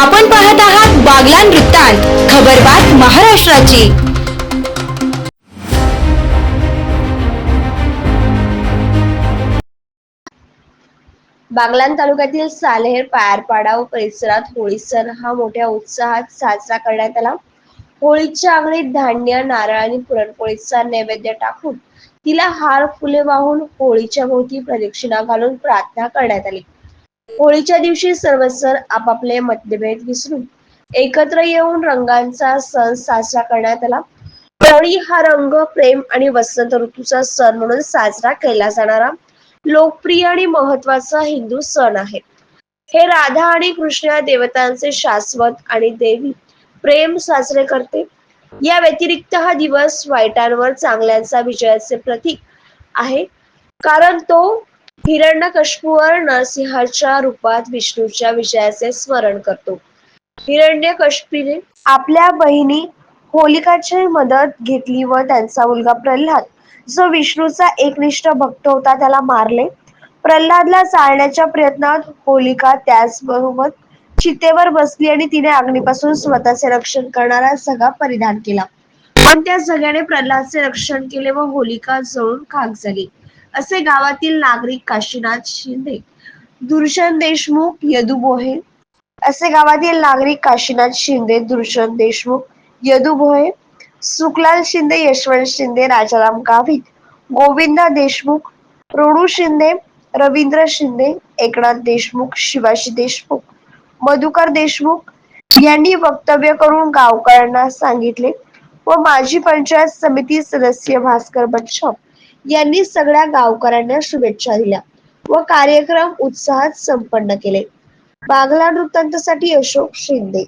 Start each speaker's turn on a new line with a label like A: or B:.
A: आपण पाहत आहात बागलान वृत्तांत खबरबात महाराष्ट्राची.
B: बागलान तालुक्यातील सालेर पायरपाडा व परिसरात होळी सण हा मोठ्या उत्साहात साजरा करण्यात आला. होळीच्या अंगणीत धान्य नारळ आणि पुरणपोळीचा नैवेद्य टाकून तिला हार फुले वाहून होळीच्या भोवती प्रदक्षिणा घालून प्रार्थना करण्यात आली. होळीच्या दिवशी सर्व सण आपापले मतभेद विसरून एकत्र येऊन रंगांचा सण साजरा करण्यात आला. होळी हा रंग प्रेम आणि वसंत ऋतूचा सण म्हणून साजरा केला जाणारा लोकप्रिय आणि महत्त्वाचा हिंदू सण आहे. हे राधा आणि कृष्ण या देवतांचे शाश्वत आणि देवी प्रेम साजरे करते. या व्यतिरिक्त हा दिवस वाईटांवर चांगल्यांचा विजयाचे प्रतीक आहे. कारण तो हिरण्यकश्यपूवर नरसिंहाच्या रूपात विष्णूच्या विजयाचे स्मरण करतो. हिरण्यकश्यपीने आपल्या बहिणी होलिकाची मदत घेतली व त्यांचा मुलगा प्रल्हाद जो विष्णूचा एकनिष्ठ भक्त होता त्याला मारले. प्रल्हादला चालण्याच्या प्रयत्नात होलिका त्याचबरोबर चितेवर बसली आणि तिने अग्नीपासून स्वतःचे रक्षण करणारा सगळा परिधान केला. पण त्या सगळ्याने प्रल्हादचे रक्षण केले व होलिका जळून खाक झाली. असे गावातील नागरिक काशीनाथ शिंदे दुर्शन देशमुख यदू बोहे असे गावातील नागरिक काशीनाथ शिंदे दुर्शन देशमुख यदू भोये सुखलाल शिंदे यशवंत शिंदे राजाराम गावित गोविंदा देशमुख रोडू शिंदे रवींद्र शिंदे एकनाथ देशमुख शिवाजी देशमुख मधुकर देशमुख यांनी वक्तव्य करून गावकऱ्यांना सांगितले व माजी पंचायत समिती सदस्य भास्कर बच्छप यांनी सगळ्या गावकऱ्यांना शुभेच्छा दिल्या व कार्यक्रम उत्साहात संपन्न केले. बागला वृत्तांतासाठी अशोक शिंदे.